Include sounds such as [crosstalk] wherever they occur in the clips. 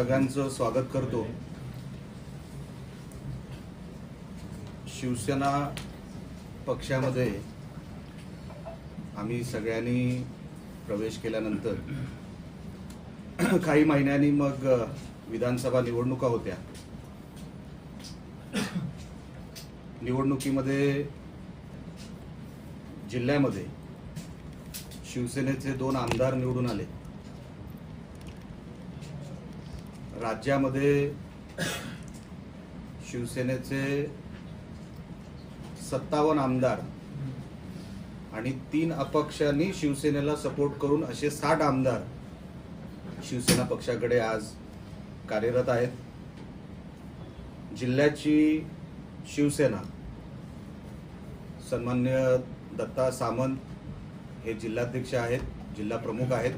सगळ्यांचं स्वागत करतो. शिवसेना पक्षामध्ये आम्ही सगळ्यांनी प्रवेश केल्यानंतर [clears throat] काही महिन्यांनी मग विधानसभा निवडणुका होत्या. निवडणुकीमध्ये जिल्ह्यामध्ये शिवसेनेचे दोन आमदार निवडून आले. राज्यामध्ये शिवसेनेचे सत्तावन्न आमदार आणि तीन अपक्षांनी शिवसेनेला सपोर्ट करून असे साठ आमदार शिवसेना पक्षाकडे आज कार्यरत आहेत. जिल्ह्याची शिवसेना सन्मान्य दत्ता सामंत हे जिल्हाध्यक्ष आहेत जिल्हा प्रमुख आहेत.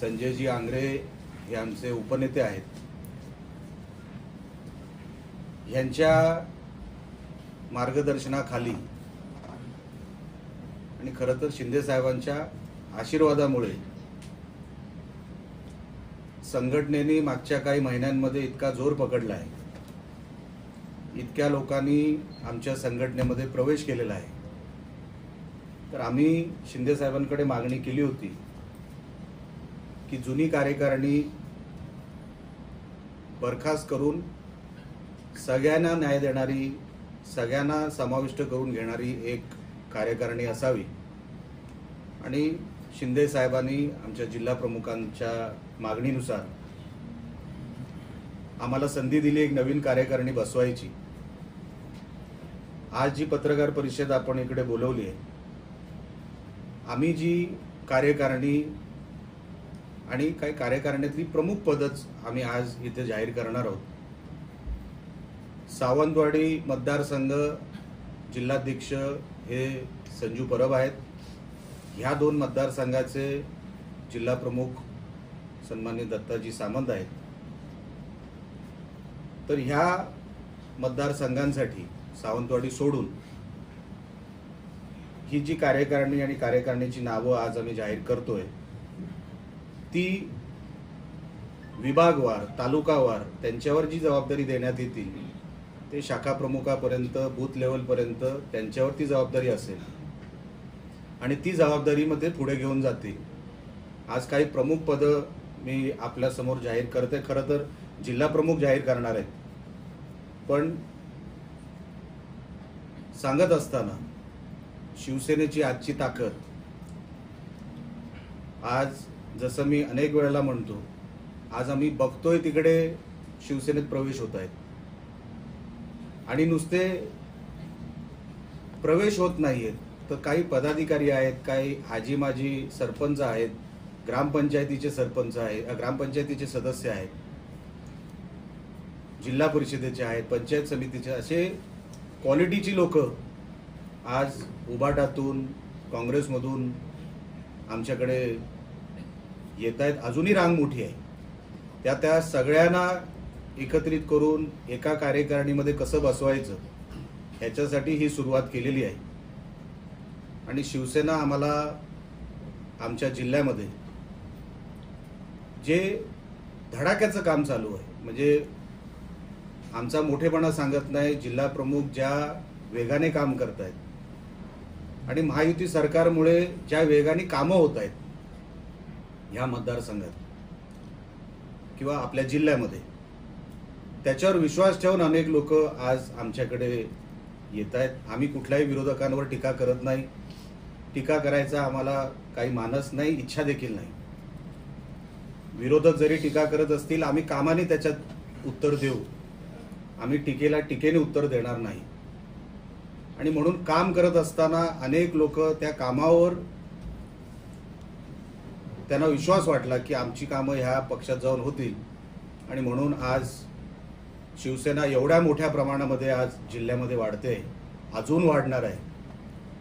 संजयजी आंग्रे हे आमचे उपनेते आहेत. ह्यांच्या मार्गदर्शनाखाली आणि खरं तर शिंदे साहेबांच्या आशीर्वादामुळे संघटनेने मागच्या काही महिन्यांमध्ये इतका जोर पकडला आहे. इतक्या लोकांनी आमच्या संघटनेमध्ये प्रवेश केलेला आहे. तर आम्ही शिंदे साहेबांकडे मागणी केली होती की जुनी कार्यकारिणी बरखास्त करून सगळ्यांना न्याय देणारी सगळ्यांना समाविष्ट करून घेणारी एक कार्यकारिणी असावी. आणि शिंदे साहेबांनी आमच्या जिल्हा प्रमुखांच्या मागणीनुसार आम्हाला संधी दिली एक नवीन कार्यकारिणी बसवायची. आज जी पत्रकार परिषद आपण इकडे बोलवली आहे आम्ही जी कार्यकारिणी आणि काही कार्यकारिणीतली प्रमुख पदच आम्ही आज इथे जाहीर करणार आहोत. सावंतवाडी मतदारसंघ जिल्हाध्यक्ष हे संजू परब आहेत. ह्या दोन मतदारसंघाचे जिल्हा प्रमुख सन्मान्य दत्ताजी सामंत आहेत. तर ह्या मतदारसंघांसाठी सावंतवाडी सोडून ही जी कार्यकारिणी आणि कार्यकारिणीची नावं आज आम्ही जाहीर करतोय ती विभागवार तालुकावार त्यांच्यावर जी जबाबदारी देण्यात येतील ते शाखा प्रमुखापर्यंत बूथ लेवलपर्यंत त्यांच्यावर ती जबाबदारी असेल. आणि ती जबाबदारीमध्ये पुढे घेऊन जातील. आज काही प्रमुख पदं मी आपल्यासमोर जाहीर करते. खरं तर जिल्हा प्रमुख जाहीर करणार आहेत. पण सांगत असताना शिवसेनेची आजची ताकद आज जसं मी अनेक वेळेला म्हणतो आज आम्ही बघतोय तिकडे शिवसेनेत प्रवेश होत आहेत आणि नुसते प्रवेश होत नाहीयेत तर काही पदाधिकारी आहेत काही आजी माजी सरपंच आहेत ग्रामपंचायतीचे सरपंच आहेत ग्रामपंचायतीचे सदस्य आहेत जिल्हा परिषदेचे आहेत पंचायत समितीचे असे क्वालिटीची लोक आज उबाटातून काँग्रेसमधून आमच्याकडे येत आहेत अजूनही रांग मोठी आहे. त्या त्या सगळ्यांना एकत्रित करून एका कार्यकारिणीमध्ये कसं बसवायचं ह्याच्यासाठी ही सुरुवात केलेली आहे. आणि शिवसेना आम्हाला आमच्या जिल्ह्यामध्ये जे धडाक्याचं काम चालू आहे म्हणजे आमचा मोठेपणा सांगत नाही जिल्हा प्रमुख ज्या वेगाने काम करत आहेत आणि महायुती सरकारमुळे ज्या वेगाने कामं होत आहेत ह्या मतदारसंघात किंवा आपल्या जिल्ह्यामध्ये त्याच्यावर विश्वास ठेवून अनेक लोक आज आमच्याकडे येत आहेत. आम्ही कुठल्याही विरोधकांवर टीका करत नाही. टीका करायचा आम्हाला काही मानस नाही इच्छा देखील नाही. विरोधक जरी टीका करत असतील आम्ही कामाने त्याच्यात उत्तर देऊ. आम्ही टीकेला टीकेने उत्तर देणार नाही. आणि म्हणून काम करत असताना अनेक लोक त्या कामावर त्यांना विश्वास वाटला की आमची कामं ह्या पक्षात जाऊन होतील. आणि म्हणून आज शिवसेना एवढ्या मोठ्या प्रमाणामध्ये आज जिल्ह्यामध्ये वाढते अजून वाढणार आहे.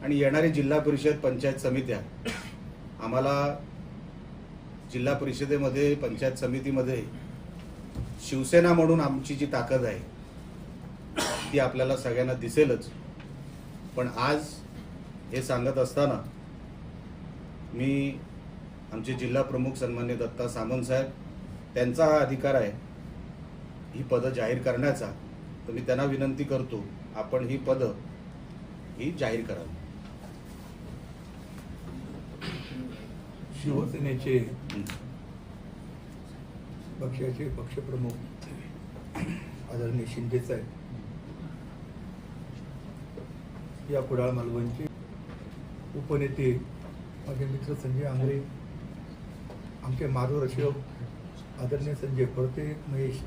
आणि येणारी जिल्हा परिषद पंचायत समित्या आम्हाला जिल्हा परिषदेमध्ये पंचायत समितीमध्ये शिवसेना म्हणून आमची जी ताकद आहे ती आपल्याला सगळ्यांना दिसेलच. पण आज हे सांगत असताना मी आमचे जिल्हा प्रमुख सन्मान्य दत्ता सामंत साहेब त्यांचा हा अधिकार आहे. ही पदं जाहीर करण्याचा. तर मी त्यांना विनंती करतो आपण ही पदं ही जाहीर करावी. शिवसेनेचे. पक्षाचे पक्षप्रमुख आदरणीय शिंदे साहेब या कुडाळ मालवणचे उपनेते माझे मित्र संजय आंग्रे आमचे मार्गदर्शक आदरणीय संजय फडते महेश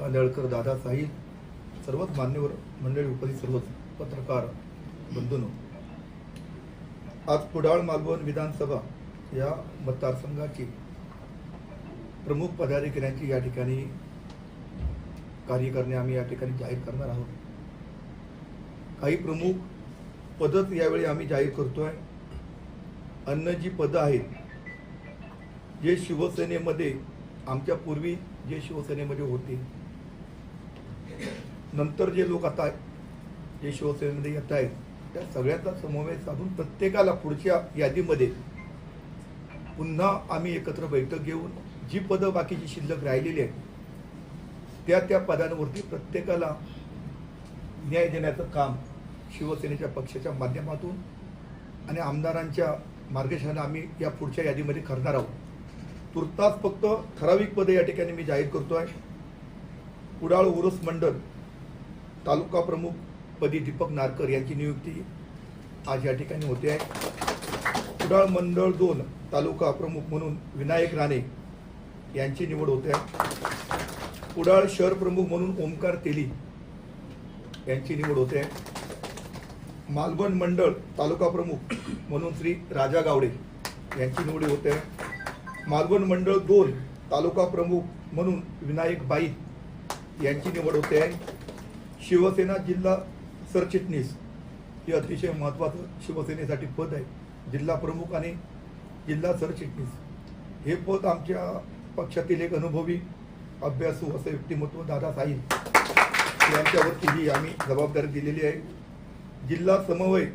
कांदळकर दादा साहिब सर्वच मान्यवर मंडळी उपस्थित सर्वच पत्रकार बंधून. आज कुडाळ मालवण विधानसभा या मतदारसंघाची प्रमुख पदाधिकाऱ्यांची या ठिकाणी कार्यकारणे आम्ही या ठिकाणी जाहीर करणार आहोत. काही प्रमुख पदच यावेळी आम्ही जाहीर करतोय. अन्न जी पदं आहेत. जे शिवसेनेमध्ये आमच्या पूर्वी जे शिवसेनेमध्ये होते नंतर जे लोक आता जे शिवसेनेमध्ये येत आहेत त्या सगळ्याचा समन्वय साधून प्रत्येकाला पुढच्या यादीमध्ये पुन्हा आम्ही एकत्र बैठक घेऊन जी पदं बाकीची शिल्लक राहिलेली आहेत त्या त्या पदांवरती प्रत्येकाला न्याय देण्याचं काम शिवसेनेच्या पक्षाच्या माध्यमातून आणि आमदारांच्या मार्गदर्शनाने आम्ही या पुढच्या यादीमध्ये करणार आहोत. तुर्तास फक्त ठराविक पदे या ठिकाणी मी जाहीर करतो आहे. कुडाळ उरुस मंडळ तालुका प्रमुख पदी दीपक नारकर यांची नियुक्ती आज या ठिकाणी होते आहे. कुडाळ मंडळ दोन तालुका प्रमुख म्हणून विनायक राणे यांची निवड होते आहे. कुडाळ शहर प्रमुख म्हणून ओमकार तेली यांची निवड होते आहे. मालवण मंडळ तालुका प्रमुख म्हणून श्री राजा गावडे यांची निवड होते आहे. मालवण मंडळ दोन तालुका प्रमुख म्हणून विनायक बाईत यांची निवड होते आहे शिवसेना जिल्हा सरचिटणीस हे अतिशय महत्त्वाचं शिवसेनेसाठी पद आहे. जिल्हा प्रमुख आणि जिल्हा सरचिटणीस. हे पद आमच्या पक्षातील एक अनुभवी अभ्यासू असं व्यक्तिमत्व दादा साहिल यांच्यावरती ही आम्ही जबाबदारी दिलेली आहे. जिल्हा समन्वय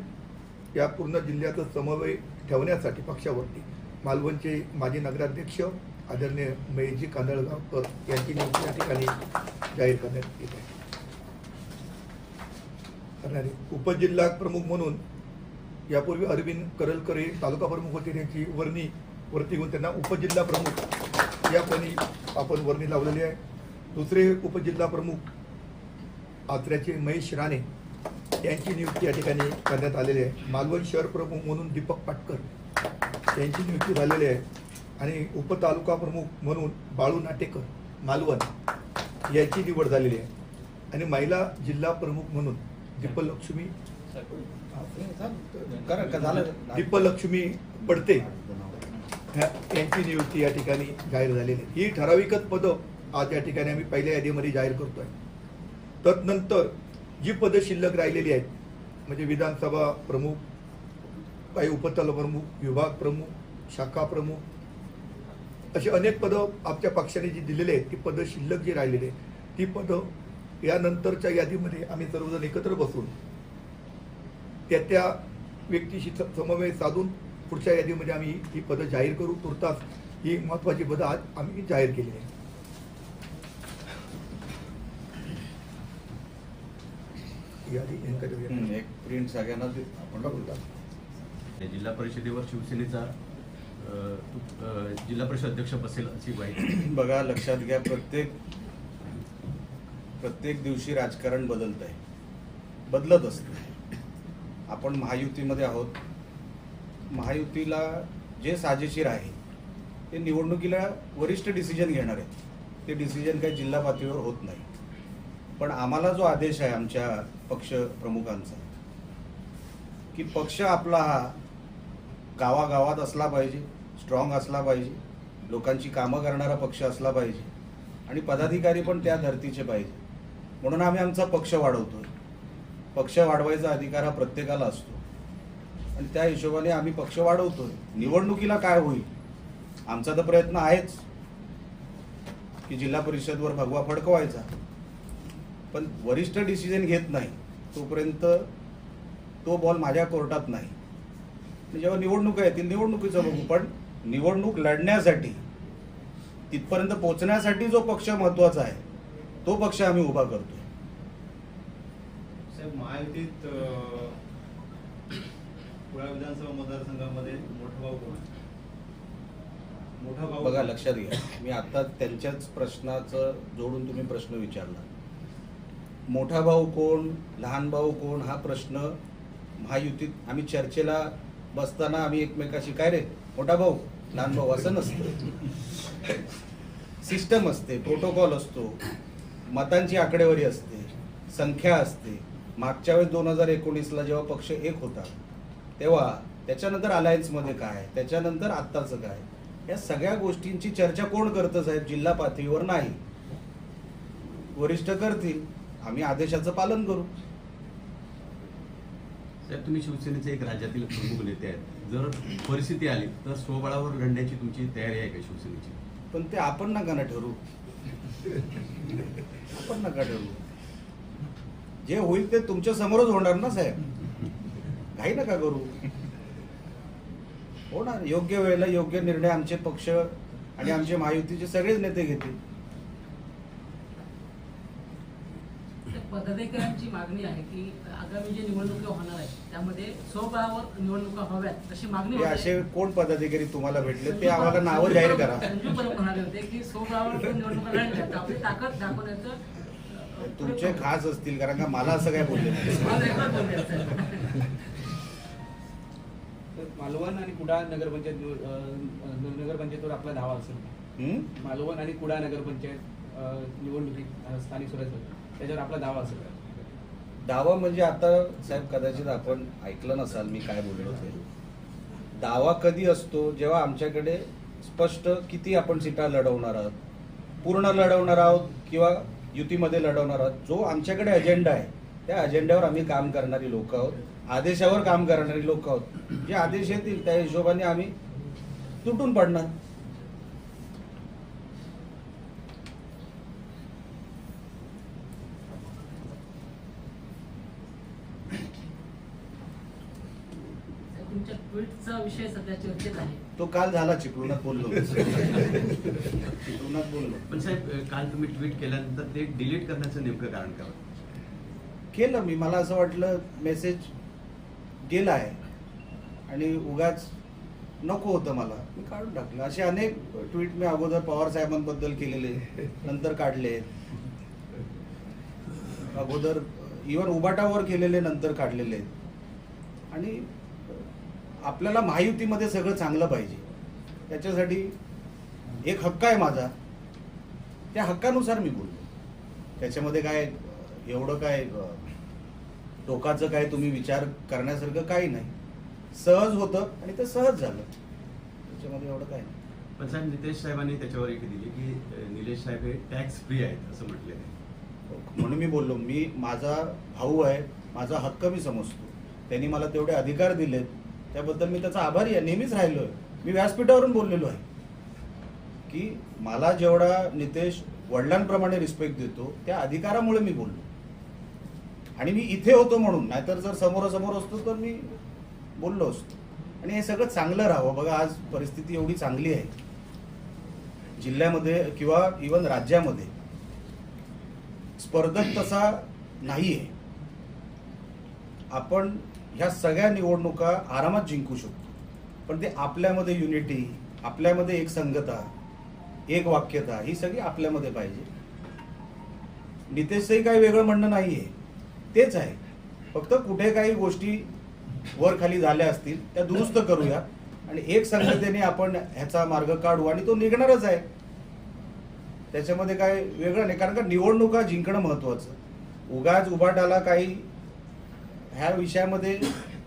या पूर्ण जिल्ह्याचं समन्वय ठेवण्यासाठी पक्षावरती मालवणचे माजी नगराध्यक्ष आदरणीय मयजी कांदळगावकर यांची नियुक्ती या ठिकाणी जाहीर करण्यात येत आहे. करणारे उपजिल्हा प्रमुख म्हणून यापूर्वी अरविंद करलकर हे तालुका प्रमुख होते. त्यांची वर्णी वरती घेऊन त्यांना उपजिल्हा प्रमुख यापणी आपण वर्णी लावलेली आहे. दुसरे उपजिल्हा प्रमुख आत्र्याचे महेश राणे यांची नियुक्ती या ठिकाणी करण्यात आलेली आहे. मालवण शहर प्रमुख म्हणून दीपक पाटकर यांची नियुक्ती झालेली आहे. आणि उपतालुका प्रमुख म्हणून बाळू नाटेकर मालवण यांची निवड झालेली आहे. आणि महिला जिल्हा प्रमुख म्हणून दीपलक्ष्मी दीपलक्ष्मी पडते यांची नियुक्ती या ठिकाणी जाहीर झालेली आहे. ही ठराविकच पदं आज या ठिकाणी आम्ही पहिल्या यादीमध्ये जाहीर करतोय. तदनंतर जी पदं शिल्लक राहिलेली आहेत म्हणजे विधानसभा प्रमुख काही उपतल प्रमुख विभाग प्रमुख शाखा प्रमुख अशी अनेक पदं आमच्या पक्षाने जी दिलेली आहेत ती पदं शिल्लक जी राहिलेली आहेत ती पदं यानंतरच्या यादीमध्ये आम्ही सर्वजण एकत्र बसून त्या त्या व्यक्तीशी स- समन्वय साधून पुढच्या यादीमध्ये आम्ही ही पदं जाहीर करू. तुर्तास ही महत्त्वाची पदं आज आम्ही जाहीर केली आहे यादी एक प्रिंट सगळ्यांना दे- आपण का जिल्हा परिषदेवर शिवसेनेचा जिल्हा परिषद अध्यक्ष बसेल अशी माहिती बघा लक्षात घ्या प्रत्येक प्रत्येक दिवशी राजकारण बदलत आहे. बदलत असतं आपण महायुतीमध्ये आहोत. महायुतीला जे साजेशीर आहे ते निवडणुकीला वरिष्ठ डिसिजन घेणार आहेत. ते डिसिजन काही जिल्हा पातळीवर होत नाही. पण आम्हाला जो आदेश आहे आमच्या पक्ष प्रमुखांचा की पक्ष आपला हा गावागावात असला पाहिजे स्ट्रॉंग असला पाहिजे लोकांची कामं करणारा पक्ष असला पाहिजे आणि पदाधिकारी पण त्या धर्तीचे पाहिजे. म्हणून आम्ही आमचा पक्ष वाढवतो पक्ष वाढवायचा अधिकार हा प्रत्येकाला असतो. आणि त्या हिशोबाने आम्ही पक्ष वाढवतोय. निवडणुकीला काय होईल? आमचा तर प्रयत्न आहेच की जिल्हा परिषदवर भगवा फडकवायचा. पण वरिष्ठ डिसिजन घेत नाही तोपर्यंत तो बॉल माझ्या कोर्टात नाही. जेव्हा निवडणुका येतील निवडणुकीचं बघू. पण निवडणूक लढण्यासाठी तिथपर्यंत पोहोचण्यासाठी जो पक्ष महत्त्वाचा आहे तो पक्ष आम्ही उभा करतोय. साहेब महायुतीत कुळा विधानसभा मतदारसंघामध्ये मोठा भाऊ कोण? मोठा भाऊ? बघा लक्षात घ्या. मी आता त्यांच्याच प्रश्नाचं जोडून तुम्ही प्रश्न विचारला. मोठा भाऊ कोण लहान भाऊ कोण हा प्रश्न महायुतीत आम्ही चर्चेला बसताना आम्ही एकमेकाशी काय रे? मोठा भाऊ लहान भाऊ असं नसतं. सिस्टम असते प्रोटोकॉल असतो. मतांची आकडेवारी असते संख्या असते. मागच्या वेळेस दोन हजार एकोणीसला जेव्हा पक्ष एक होता तेव्हा त्याच्यानंतर अलायन्समध्ये काय त्याच्यानंतर आत्ताचं काय? या सगळ्या गोष्टींची चर्चा कोण करतं साहेब? जिल्हा पातळीवर नाही. वरिष्ठ करतील. आम्ही आदेशाचं पालन करू. साहेब तुम्ही शिवसेनेचे एक राज्यातील प्रमुख नेते आहेत. जर परिस्थिती आली तर स्वबळावर लढण्याची तुमची तयारी आहे का शिवसेनेची? पण ते आपण नका ना ठरू आपण नका ठरू जे होईल ते तुमच्या समोरच होणार ना साहेब? काही नका करू. होणार. योग्य वेळेला योग्य निर्णय आमचे पक्ष आणि आमचे महायुतीचे सगळेच नेते घेतील. पदाधिकाऱ्यांची मागणी आहे की आगामी जे निवडणुका होणार आहेत त्यामध्ये स्वबळावर निवडणुका हव्यात अशी मागणी हे. असे कोण पदाधिकारी तुम्हाला भेटले? ते आम्हाला नावं जाहीर करा. संजू परब म्हणाले होते की स्वबळावर निवडणुका लढल्या तर आपली ताकद दाखवण्याचं तुमचे खास असतील कारण का मला असं काय बोलले मालवण आणि कुडाळ नगरपंचायत नगरपंचायतीवर आपला धावा असेल? मालवण आणि कुडाळ नगरपंचायत निवडणुकीत स्थानिक स्वराज्य त्याच्यावर आपला दावा असेल. दावा म्हणजे आता साहेब कदाचित आपण ऐकलं नसाल मी काय बोललो ते. दावा कधी असतो जेव्हा आमच्याकडे स्पष्ट किती आपण सीटा लढवणार आहोत पूर्ण लढवणार आहोत किंवा युतीमध्ये लढवणार आहोत जो आमच्याकडे अजेंडा आहे त्या अजेंड्यावर आम्ही काम करणारी लोक आहोत आदेशावर काम करणारी लोक आहोत. जे आदेश येतील त्या हिशोबाने आम्ही तुटून पडणार तुमच्या विषय सध्या चर्चेत आहे. तो काल झाला चिपळूणात बोललो. चिपळूणात बोललो. पण साहेब काल तुम्ही ट्विट केल्यानंतर ते डिलीट करण्याचं नेमकं कारण काय होतं? केलं मी. मला असं वाटलं मेसेज गेला आहे आणि उगाच नको होतं मला. मी काढून टाकलं. असे अनेक ट्विट मी अगोदर पवार साहेबांबद्दल केलेले नंतर काढले. अगोदर इवन उबाटावर केलेले नंतर काढलेले. आहेत आणि आपल्याला महायुतीमध्ये सगळं चांगलं पाहिजे. त्याच्यासाठी एक हक्क आहे माझा. त्या हक्कानुसार मी बोललो त्याच्यामध्ये काय एवढं काय टोकाचं काय तुम्ही विचार करण्यासारखं काही नाही. सहज होतं आणि ते सहज झालं. त्याच्यामध्ये एवढं काय नाही. पण साहेब नितेश साहेबांनी त्याच्यावर एक दिली की निलेश साहेब हे टॅक्स फ्री आहेत असं म्हटलेलं आहे. म्हणून मी बोललो मी माझा भाऊ आहे माझा हक्क मी समजतो. त्यांनी मला तेवढे अधिकार दिलेत. त्याबद्दल मी त्याचा आभारी आहे. नेहमीच राहिलो आहे. मी व्यासपीठावरून बोललेलो आहे की मला जेवढा नितेश वडिलांप्रमाणे रिस्पेक्ट देतो त्या अधिकारामुळे मी बोललो. आणि मी इथे होतो म्हणून नाहीतर जर समोरासमोर असतो तर मी बोललो असतो. आणि हे सगळं चांगलं राहावं. बघा आज परिस्थिती एवढी चांगली आहे. जिल्ह्यामध्ये किंवा इवन राज्यामध्ये स्पर्धक तसा नाही आहे आपण ह्या सगळ्या निवडणुका आरामात जिंकू शकतो. पण ते आपल्यामध्ये युनिटी आपल्यामध्ये एक संगता एक वाक्यता ही सगळी आपल्यामध्ये पाहिजे. नितेशचंही काही वेगळं म्हणणं नाही आहे तेच आहे. फक्त कुठे काही गोष्टी वर खाली झाल्या असतील त्या दुरुस्त करूया. आणि एक संगतेने आपण ह्याचा मार्ग काढू आणि तो निघणारच आहे. त्याच्यामध्ये काय वेगळं नाही. कारण का निवडणुका जिंकणं महत्वाचं उगाच उभाटाला काही ह्या विषयामध्ये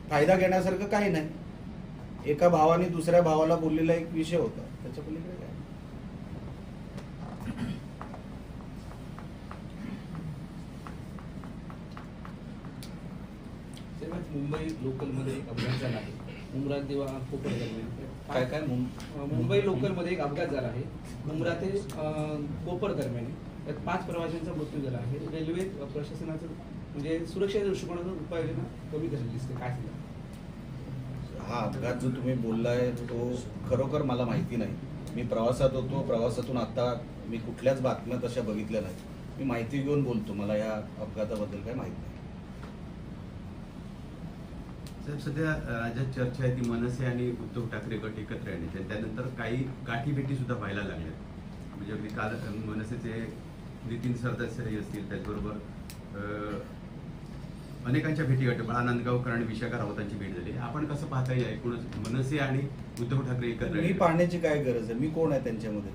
फायदा घेण्यासारखं काही नाही. एका भावाने दुसऱ्या भावाला बोललेला एक विषय होता. त्याच्या पलीकडे काय? मुंबई लोकलमध्ये एक अपघात झाला आहे. उमरा देवा कोपर दरम्यान काय काय? मुंबई लोकल मुंबई लोकलमध्ये एक अपघात झाला आहे. उमरा ते कोपर दरम्यान त्यात पाच प्रवाशांचा मृत्यू झाला आहे. रेल्वे प्रशासनाचं म्हणजे सुरक्षेच्या दृष्टिकोनातून उपाययोजना कमी झालेली दिसते. काय सांगा हा अपघात जो तुम्ही बोललाय तो खरोखर मला माहिती नाही. मी प्रवासात होतो प्रवासातून आता मी कुठल्याच बातम्या तशा बघितल्या नाहीत. मी माहिती घेऊन बोलतो मला या अपघाताबद्दल काही माहिती नाही. साहेब सध्या राज्यात चर्चा आहे ती मनसे आणि उद्धव ठाकरे गट एकत्र येण्याची आणि त्यानंतर काही गाठीभेटी सुद्धा व्हायला लागल्यात. म्हणजे अगदी काल मनसेचे नितीन सरदेसाई असतील त्याचबरोबर अ, अनेकांच्या भेटी गाठी बाळा नांदगावकर आणि विशाखा राऊतांची भेट झाली. आपण कसं पाहता येईल एकूणच मनसे आणि उद्धव ठाकरे एकत्र मी? पाहण्याची काय गरज आहे? मी कोण आहे त्यांच्यामध्ये?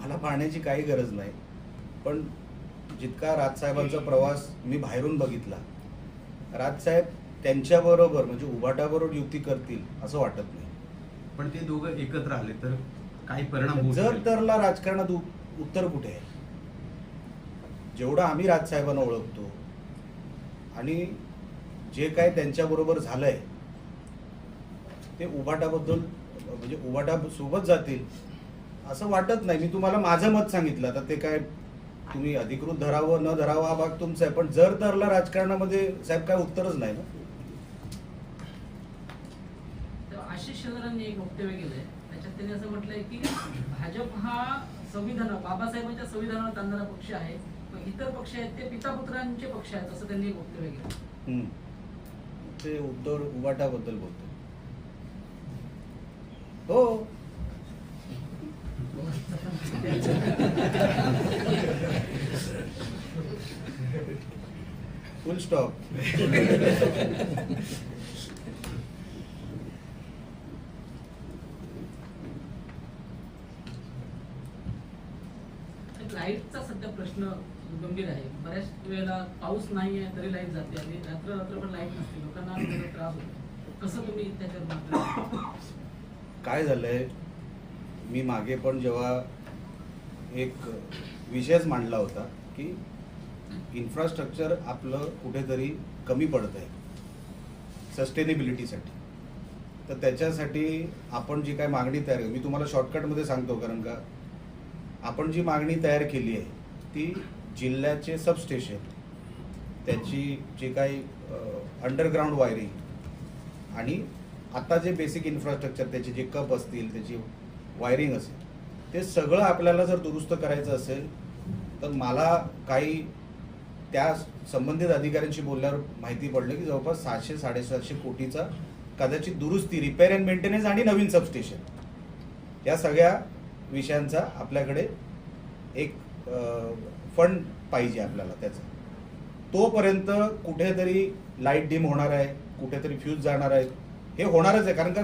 मला पाहण्याची काही गरज नाही. पण जितका राजसाहेबांचा प्रवास मी बाहेरून बघितला राजसाहेब त्यांच्याबरोबर म्हणजे उभाटाबरोबर युती करतील असं वाटत नाही. पण ते दोघं एकत्र आले तर काही परिणाम जर. तरला राजकारणात उत्तर कुठे आहे? जेवढं आम्ही राजसाहेबांना ओळखतो आणि जे काय त्यांच्याबरोबर झालंय ते उभाटाबद्दल म्हणजे उभाटा सोबत जातील असं वाटत नाही. मी तुम्हाला माझं मत सांगितलं. आता ते काय तुम्ही अधिकृत धरावं न धरावं हा भाग तुमचा आहे. पण जर धरला राजकारणामध्ये साहेब काय उत्तरच नाही ना? आशिष शेलारांनी एक वक्तव्य केलंय. त्याच्यात त्यांनी असं म्हटलंय की भाजप हा संविधान बाबासाहेबांच्या संविधानावर तांदणारा पक्ष आहे. इतर पक्ष आहेत ते पितापुत्रांचे पक्ष आहेत असं त्यांनी वक्तव्य केलं हम्म. ते उद्धव उभाटाबद्दल बोलतो हो. फुल स्टॉप लाईटचा सध्या प्रश्न गंभीर आहे. बऱ्याच वेळेला पाऊस नाही आहे तरी लाइट जाते आणि रात्र रात्र पण लाइट नसते. लोकांना त्रास होतो. कसं तुम्ही त्याच्यावर मात काय झालंय? मी मागे पण जेव्हा एक विषयच मांडला होता की इन्फ्रास्ट्रक्चर आपलं कुठेतरी कमी पडत आहे सस्टेनेबिलिटीसाठी तर त्याच्यासाठी आपण जी काय मागणी तयार मी तुम्हाला शॉर्टकटमध्ये सांगतो कारण का? आपण जी मागणी तयार केली आहे ती जिल्ह्याचे सबस्टेशन त्याची जी काही अंडरग्राऊंड वायरिंग आणि आता जे बेसिक इन्फ्रास्ट्रक्चर त्याचे जे कप असतील त्याची वायरिंग असेल ते सगळं आपल्याला जर दुरुस्त करायचं असेल तर मला काही त्या संबंधित अधिकाऱ्यांशी बोलल्यावर माहिती पडलं की जवळपास सहाशे साडेसातशे कोटीचा कदाचित दुरुस्ती रिपेअर अँड मेंटेनन्स आणि नवीन सबस्टेशन या सगळ्या विषयांचा आपल्याकडे एक फंड पाहिजे आपल्याला त्याचा. तोपर्यंत कुठेतरी लाइट डिम होणार आहे कुठेतरी फ्यूज जाणार आहे हे होणारच आहे कारण का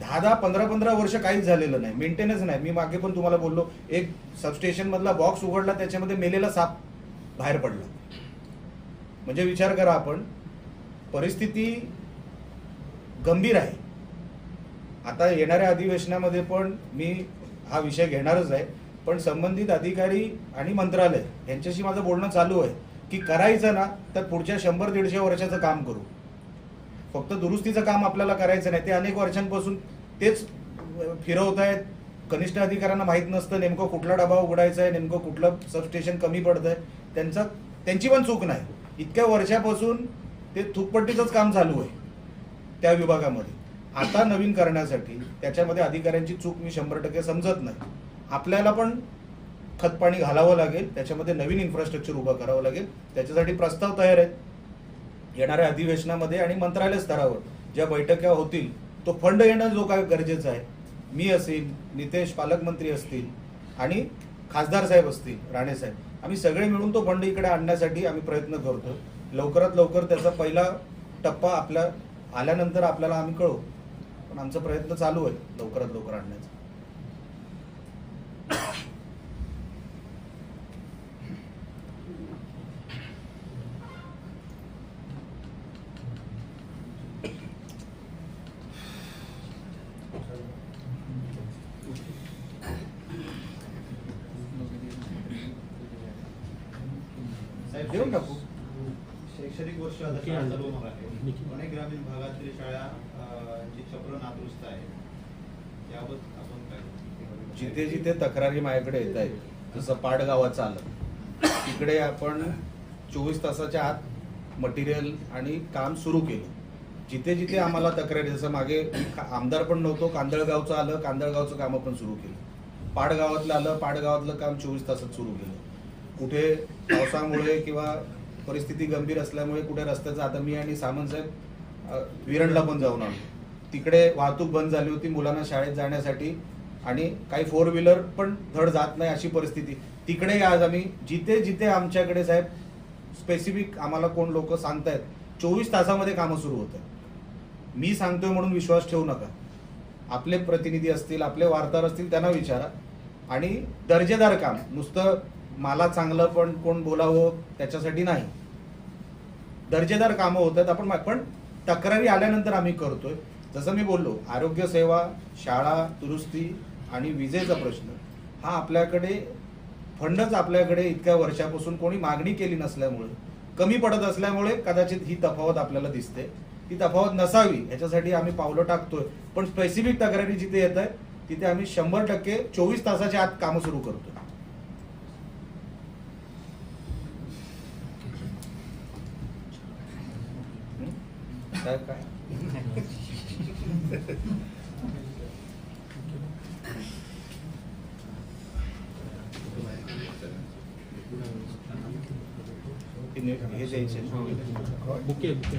दहा दहा पंधरा पंधरा वर्ष काहीच झालेलं नाही. मेंटेनन्स नाही. मी मागे पण तुम्हाला बोललो एक सबस्टेशन मधला बॉक्स उघडला त्याच्यामध्ये मेलेला साप बाहेर पडला. म्हणजे विचार करा आपण परिस्थिती गंभीर आहे. आता येणाऱ्या अधिवेशनामध्ये पण मी हा विषय घेणारच आहे. पण संबंधित अधिकारी आणि मंत्रालय यांच्याशी माझं बोलणं चालू आहे की करायचं ना तर पुढच्या शंभर दीडशे वर्षाचं काम करू. फक्त दुरुस्तीचं काम आपल्याला करायचं नाही. ते अनेक वर्षांपासून तेच फिरवत आहेत कनिष्ठ अधिकाऱ्यांना माहीत नसतं नेमकं कुठला डबा उघडायचा आहे नेमकं कुठलं सबस्टेशन कमी पडतंय. त्यांचा त्यांची पण चूक नाही. इतक्या वर्षापासून ते थुकपट्टीचंच काम चालू आहे त्या विभागामध्ये. आता नवीन करण्यासाठी त्याच्यामध्ये अधिकाऱ्यांची चूक मी शंभर टक्के समजत नाही. आपल्याला पण खतपाणी घालावं लागेल त्याच्यामध्ये नवीन इन्फ्रास्ट्रक्चर उभं करावं लागेल त्याच्यासाठी प्रस्ताव तयार आहेत. येणाऱ्या अधिवेशनामध्ये आणि मंत्रालय स्तरावर ज्या बैठका होतील तो फंड येणं जो काय गरजेचं आहे. मी असेल नितेश पालकमंत्री असतील आणि खासदार साहेब असतील राणे साहेब आम्ही सगळे मिळून तो फंड इकडे आणण्यासाठी आम्ही प्रयत्न करतो. लवकरात लवकर त्याचा पहिला टप्पा आपल्या आल्यानंतर आपल्याला आम्ही कळू पण आमचा प्रयत्न चालू आहे लवकरात लवकर आणण्याचा. साहेब, देऊन टाकू. शैक्षणिक वर्ष आता शाळा चालू होणार आहे. अनेक ग्रामीण भागातील शाळा अं, ची छप्र नादुरुस्त आहे याबाबत आपण काय जिथे जिथे तक्रारी माझ्याकडे येत आहेत जसं पाडगावाचं आलं तिकडे आपण चोवीस तासाच्या आत मटेरियल आणि काम सुरू केलं. जिथे जिथे आम्हाला तक्रारी जसं मागे का- आमदार पण नव्हतो कांदळगावचं आलं कांदळगावचं कामं पण सुरू केलं. पाडगावातलं आलं पाडगावातलं काम चोवीस तासात सुरू केलं. कुठे पावसामुळे किंवा परिस्थिती गंभीर असल्यामुळे कुठे रस्त्याचं आता मी आणि सामंत साहेब विरणला पण जाऊन आलो. तिकडे वाहतूक बंद झाली होती मुलांना शाळेत जाण्यासाठी आणि काही फोर व्हीलर पण धड जात नाही अशी परिस्थिती. तिकडे आज आम्ही जिथे जिथे आमच्याकडे साहेब स्पेसिफिक आम्हाला कोण लोक सांगतायत चोवीस तासामध्ये कामं सुरू होत आहेत मी सांगतोय म्हणून विश्वास ठेवू नका. आपले प्रतिनिधी असतील आपले वार्ताहर असतील त्यांना विचारा. आणि दर्जेदार काम नुसतं मला चांगलं पण कोण बोलावं त्याच्यासाठी नाही. दर्जेदार कामं होत आहेत आपण पण तक्रारी आल्यानंतर आम्ही करतोय. जसं मी बोललो आरोग्य सेवा शाळा दुरुस्ती आणि विजेचा प्रश्न हा आपल्याकडे फंडच आपल्याकडे इतक्या वर्षापासून कोणी मागणी केली नसल्यामुळे कमी पडत असल्यामुळे कदाचित ही तफावत आपल्याला दिसते. ती तफावत नसावी याच्यासाठी आम्ही पावलं टाकतोय. पण स्पेसिफिक तक्रारी जिथे येत आहे तिथे आम्ही शंभर टक्के चोवीस तासाच्या आत कामं सुरू करतोय हं? साहेब काय हे ने- हे द्यायचे बुके बुके